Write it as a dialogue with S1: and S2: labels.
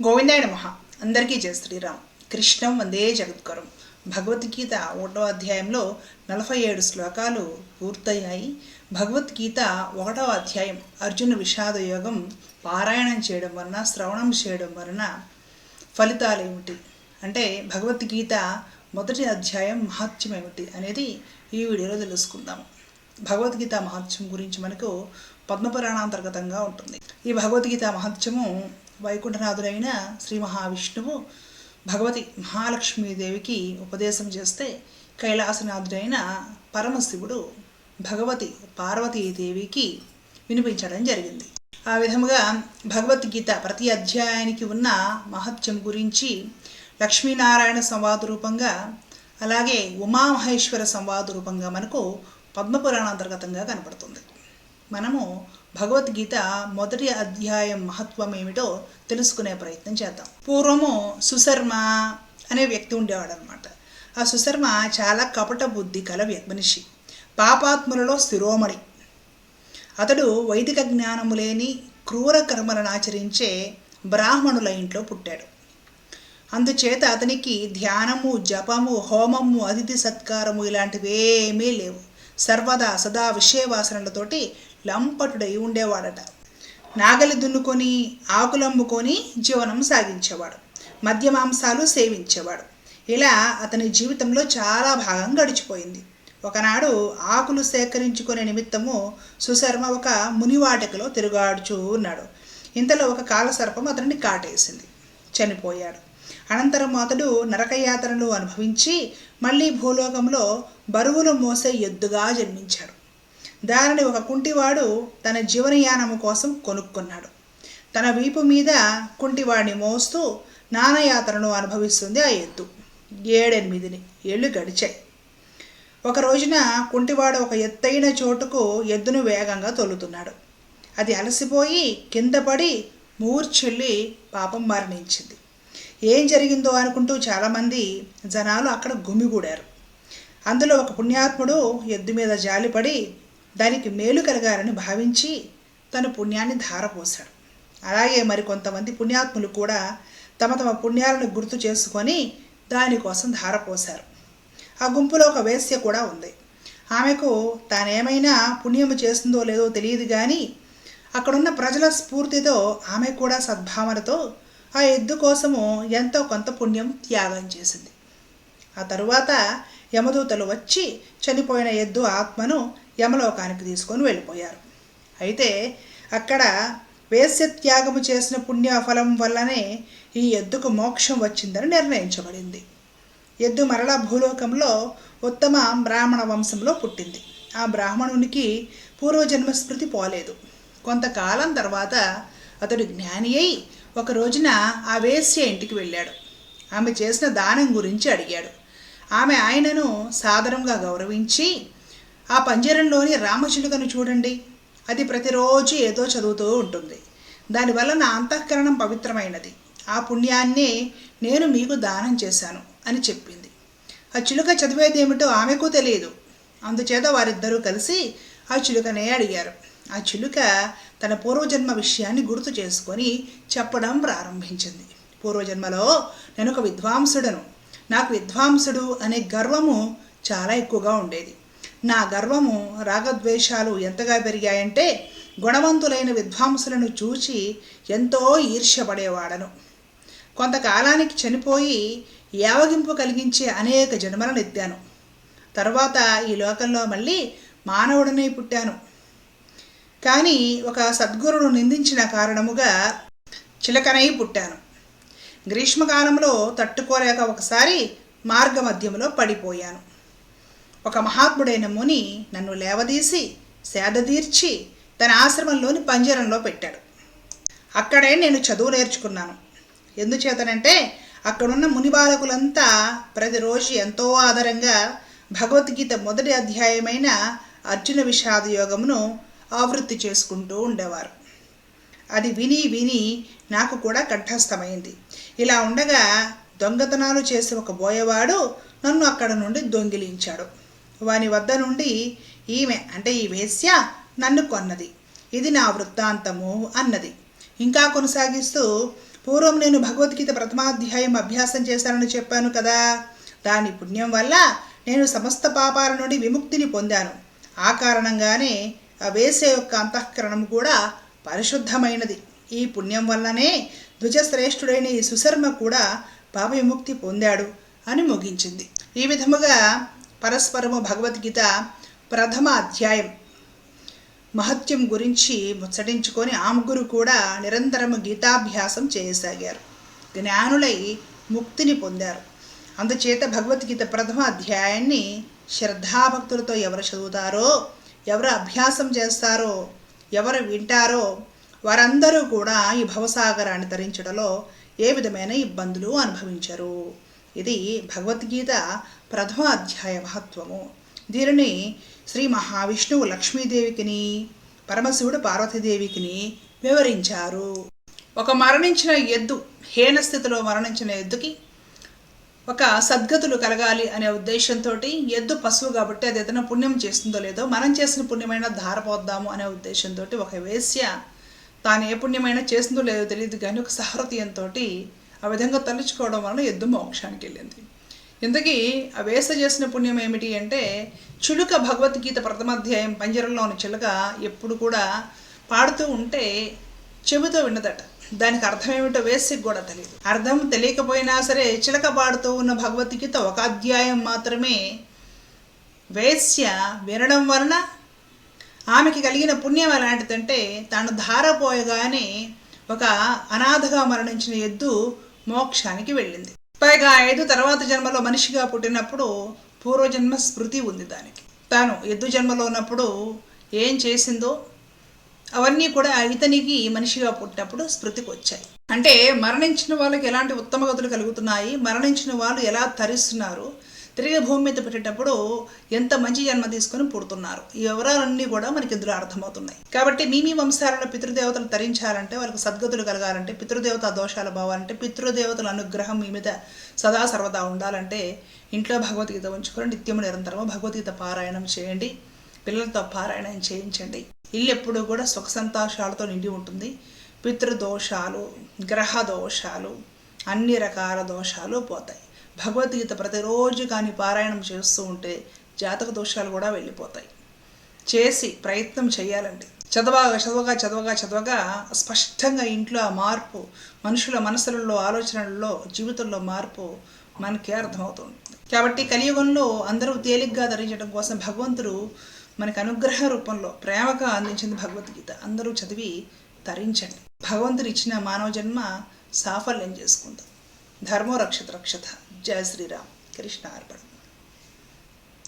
S1: గోవిందాయ నమ. అందరికీ జయ శ్రీరామ్. కృష్ణం వందే జగద్గురం. భగవద్గీత ఒకటో అధ్యాయంలో నలభై ఏడు శ్లోకాలు పూర్తయ్యాయి భగవద్గీత ఒకటో అధ్యాయం అర్జున విషాద యోగం పారాయణం చేయడం వలన శ్రవణం చేయడం వలన ఫలితాలు ఏమిటి అంటే భగవద్గీత మొదటి అధ్యాయం మహత్యం ఏమిటి అనేది ఈ వీడియోలో తెలుసుకుందాము భగవద్గీత మహత్యం గురించి మనకు పద్మపురాణాంతర్గతంగా ఉంటుంది. ఈ భగవద్గీత మహత్యము వైకుంఠనాథుడైన శ్రీ మహావిష్ణువు భగవతి మహాలక్ష్మీదేవికి ఉపదేశం చేస్తే కైలాసనాథుడైన పరమశివుడు భగవతి పార్వతీదేవికి వినిపించడం జరిగింది. ఆ విధముగా భగవద్గీత ప్రతి అధ్యాయానికి ఉన్న మహత్యం గురించి లక్ష్మీనారాయణ సంవాద రూపంగా అలాగే ఉమామహేశ్వర సంవాద రూపంగా మనకు పద్మపురాణ అంతర్గతంగా కనపడుతుంది. మనము భగవద్గీత మొదటి అధ్యాయం మహత్వం ఏమిటో తెలుసుకునే ప్రయత్నం చేద్దాం. పూర్వము సుశర్మ అనే వ్యక్తి ఉండేవాడు అనమాట ఆ సుశర్మ చాలా కపట బుద్ధి కల మనిషి పాపాత్ములలో శిరోమణి. అతడు వైదిక జ్ఞానము లేని క్రూర కర్మలను ఆచరించే బ్రాహ్మణుల ఇంట్లో పుట్టాడు. అందుచేత అతనికి ధ్యానము జపము హోమము అతిథి సత్కారము ఇలాంటివేమీ లేవు. సర్వదా సదా విషయవాసనలతోటి లంపటుడై ఉండేవాడట. నాగలి దున్నుకొని ఆకులంబుకొని జీవనం సాగించేవాడు. మద్య మాంసాలు సేవించేవాడు. ఇలా అతని జీవితంలో చాలా భాగం గడిచిపోయింది. ఒకనాడు ఆకులు సేకరించుకునే నిమిత్తము సుశర్మ ఒక మునివాటికలో తిరుగాడుచూ ఉన్నాడు. ఇంతలో ఒక కాలసర్పం అతనిని కాటేసింది. చనిపోయాడు. అనంతరం అతడు నరకయాతనలు అనుభవించి మళ్ళీ భూలోకంలో బరువులు మోసే ఎద్దుగా జన్మించాడు. దానిని ఒక కుంటివాడు తన జీవనయానము కోసం కొనుక్కున్నాడు. తన వీపు మీద కుంటివాడిని మోస్తూ నానయాత్రను అనుభవిస్తుంది ఆ ఎద్దు. ఏడెనిమిదిని ఏళ్ళు గడిచాయి. ఒక రోజున కుంటివాడు ఒక ఎత్తైన చోటుకు ఎద్దును వేగంగా తొలుతున్నాడు. అది అలసిపోయి కింద పడి మూర్చెల్లి పాపం మరణించింది. ఏం జరిగిందో అనుకుంటూ చాలామంది జనాలు అక్కడ గుమిగూడారు. అందులో ఒక పుణ్యాత్ముడు ఎద్దు మీద జాలిపడి దానికి మేలు కలగాలని భావించి తన పుణ్యాన్ని ధారపోశాడు. అలాగే మరికొంతమంది పుణ్యాత్ములు కూడా తమ తమ పుణ్యాలను గుర్తు చేసుకొని దానికోసం ధారపోశారు. ఆ గుంపులో ఒక వేశ్య కూడా ఉంది. ఆమెకు తానేమైనా పుణ్యము చేస్తుందో లేదో తెలియదు కానీ అక్కడున్న ప్రజల స్ఫూర్తితో ఆమె కూడా సద్భావనతో ఆ ఎద్దు కోసము ఎంతో కొంత పుణ్యం త్యాగం చేసింది. ఆ తరువాత యమదూతలు వచ్చి చనిపోయిన ఎద్దు ఆత్మను యమలోకానికి తీసుకొని వెళ్ళిపోయారు. అయితే అక్కడ వేశ్యత్యాగము చేసిన పుణ్యఫలం వల్లనే ఈ ఎద్దుకు మోక్షం వచ్చిందని నిర్ణయించబడింది. ఎద్దు మరలా భూలోకంలో ఉత్తమ బ్రాహ్మణ వంశంలో పుట్టింది. ఆ బ్రాహ్మణునికి పూర్వజన్మ స్మృతి పోలేదు. కొంతకాలం తర్వాత అతడు జ్ఞాని అయి ఒక రోజున ఆ వేశ్య ఇంటికి వెళ్ళాడు. ఆమె చేసిన దానం గురించి అడిగాడు. ఆమె ఆయనను సాదరంగా గౌరవించి ఆ పంజరంలోని రామచిలుకను చూడండి. అది ప్రతిరోజు ఏదో చదువుతూ ఉంటుంది. దానివల్ల నా అంతఃకరణం పవిత్రమైనది. ఆ పుణ్యాన్ని నేను మీకు దానం చేశాను అని చెప్పింది. ఆ చిలుక చదివేది ఏమిటో ఆమెకు తెలియదు. అందుచేత వారిద్దరూ కలిసి ఆ చిలుకనే అడిగారు. ఆ చిలుక తన పూర్వజన్మ విషయాన్ని గుర్తు చేసుకొని చెప్పడం ప్రారంభించింది. పూర్వజన్మలో నేను ఒక విద్వాంసుడను. నాకు విద్వాంసుడు అనే గర్వము చాలా ఎక్కువగా ఉండేది. నా గర్వము రాగద్వేషాలు ఎంతగా పెరిగాయంటే గుణవంతులైన విద్వాంసులను చూచి ఎంతో ఈర్ష్యపడేవాడను. కొంతకాలానికి చనిపోయి యావగింపు కలిగించే అనేక జన్మలను ఎత్తాను. తర్వాత ఈ లోకంలో మళ్ళీ మానవుడనే పుట్టాను. కానీ ఒక సద్గురును నిందించిన కారణముగా చిలకనై పుట్టాను. గ్రీష్మకాలంలో తట్టుకోలేక ఒకసారి మార్గమధ్యంలో పడిపోయాను. ఒక మహాత్ముడైన ముని నన్ను లేవదీసి సేదతీర్చి తన ఆశ్రమంలోని పంజరంలో పెట్టాడు. అక్కడే నేను చదువు నేర్చుకున్నాను. ఎందుచేతనంటే అక్కడున్న ముని బాలకులంతా ప్రతిరోజు ఎంతో ఆధారంగా భగవద్గీత మొదటి అధ్యాయమైన అర్జున విషాద యోగమును ఆవృత్తి చేసుకుంటూ ఉండేవారు. అది విని విని నాకు కూడా కంఠస్థమైంది. ఇలా ఉండగా దొంగతనాలు చేసే ఒక బోయవాడు నన్ను అక్కడ నుండి దొంగిలించాడు. వాని వద్ద నుండి ఈమె అంటే ఈ వేశ్య నన్ను కొన్నది. ఇది నా వృత్తాంతము అన్నది. ఇంకా కొనసాగిస్తూ పూర్వం నేను భగవద్గీత ప్రథమాధ్యాయం అభ్యాసం చేశానని చెప్పాను కదా. దాని పుణ్యం వల్ల నేను సమస్త పాపాల నుండి విముక్తిని పొందాను. ఆ కారణంగానే ఆ వేసే యొక్క అంతఃకరణం కూడా పరిశుద్ధమైనది. ఈ పుణ్యం వల్లనే ద్విజశ్రేష్ఠుడైన ఈ సుశర్మ కూడా పాప విముక్తి పొందాడు అని ముగించింది. ఈ విధముగా పరస్పరము భగవద్గీత ప్రథమ అధ్యాయం మహత్యం గురించి ముచ్చటించుకొని ఆ ముగ్గురు కూడా నిరంతరము గీతాభ్యాసం చేయసాగారు. జ్ఞానులై ముక్తిని పొందారు. అందుచేత భగవద్గీత ప్రథమ అధ్యాయాన్ని శ్రద్ధాభక్తులతో ఎవరు చదువుతారో ఎవరు అభ్యాసం చేస్తారో ఎవరు వింటారో వారందరూ కూడా ఈ భవసాగరాన్ని తరించడంలో ఏ విధమైన ఇబ్బందులు అనుభవించరు. ఇది భగవద్గీత ప్రథమ అధ్యాయ మహత్వము. దీనిని శ్రీ మహావిష్ణువు లక్ష్మీదేవికిని పరమశివుడు పార్వతీదేవికిని వివరించారు. ఒక మరణించిన ఎద్దు హీన స్థితిలో మరణించిన ఎద్దుకి ఒక సద్గతులు కలగాలి అనే ఉద్దేశంతో ఎద్దు పశువు కాబట్టి అది ఏదైనా పుణ్యం చేస్తుందో లేదో మనం చేసిన పుణ్యమైన ధారపోద్దాము అనే ఉద్దేశంతో ఒక వేశ్య తాను ఏ పుణ్యమైనా చేస్తుందో లేదో తెలియదు కానీ ఒక సహృదయంతో ఆ విధంగా తలుచుకోవడం వలన ఎద్దు మోక్షానికి వెళ్ళింది. ఇంతకీ ఆ వేస చేసిన పుణ్యం ఏమిటి అంటే చిలుక భగవద్గీత ప్రథమాధ్యాయం పంజరంలో ఉన్న చిలుక ఎప్పుడు కూడా పాడుతూ ఉంటే చెబుతూ విన్నదట. దానికి అర్థం ఏమిటో వేసికి కూడా తెలియదు. అర్థం తెలియకపోయినా సరే చిలక పాడుతూ ఉన్న భగవద్గీత ఒక అధ్యాయం మాత్రమే వేశ్య వినడం వలన ఆమెకి కలిగిన పుణ్యం ఎలాంటిదంటే తాను ధారపోయగానే ఒక అనాథగా మరణించిన ఎద్దు మోక్షానికి వెళ్ళింది. పైగా ఐదు తర్వాత జన్మలో మనిషిగా పుట్టినప్పుడు పూర్వజన్మ స్మృతి ఉంది దానికి. తాను ఎద్దు జన్మలో ఉన్నప్పుడు ఏం చేసిందో అవన్నీ కూడా ఇతనికి మనిషిగా పుట్టినప్పుడు స్మృతికి వచ్చాయి అంటే మరణించిన వాళ్ళకి ఎలాంటి ఉత్తమ గతులు కలుగుతున్నాయి? మరణించిన వాళ్ళు ఎలా తరిస్తున్నారు? తిరిగి భూమి మీద పెట్టేటప్పుడు ఎంత మంచి జన్మ తీసుకొని పుడుతున్నారు? ఈ వివరాలన్నీ కూడా మనకి ఇందులో అర్థమవుతున్నాయి. కాబట్టి మీ మీ వంశాలలో పితృదేవతలు తరించాలంటే వాళ్ళకి సద్గతులు కలగాలంటే పితృదేవత దోషాలు పోవాలంటే పితృదేవతల అనుగ్రహం మీ మీద సదా సర్వదా ఉండాలంటే ఇంట్లో భగవద్గీత ఉంచుకొని నిత్యము నిరంతరము భగవద్గీత పారాయణం చేయండి. పిల్లలతో పారాయణం చేయించండి. ఇల్లు ఎప్పుడూ కూడా సుఖ సంతోషాలతో నిండి ఉంటుంది. పితృదోషాలు గ్రహ దోషాలు అన్ని రకాల దోషాలు పోతాయి. భగవద్గీత ప్రతిరోజు కానీ పారాయణం చేస్తూ ఉంటే జాతక దోషాలు కూడా వెళ్ళిపోతాయి. చేసి ప్రయత్నం చేయాలండి. చదవగా చదవగా చదవగా చదవగా స్పష్టంగా ఇంట్లో ఆ మార్పు మనుషుల మనసులలో ఆలోచనలలో జీవితంలో మార్పు మనకే అర్థమవుతుంది. కాబట్టి కలియుగంలో అందరూ తేలిగ్గా ధరించడం కోసం భగవంతుడు మనకు అనుగ్రహ రూపంలో ప్రేమగా అందించింది భగవద్గీత. అందరూ చదివి ధరించండి. భగవంతుడు ఇచ్చిన మానవ జన్మ సాఫల్యం చేసుకుందాం. ధర్మో రక్షత రక్షత జయ శ్రీరామ్ కృష్ణ అర్పణ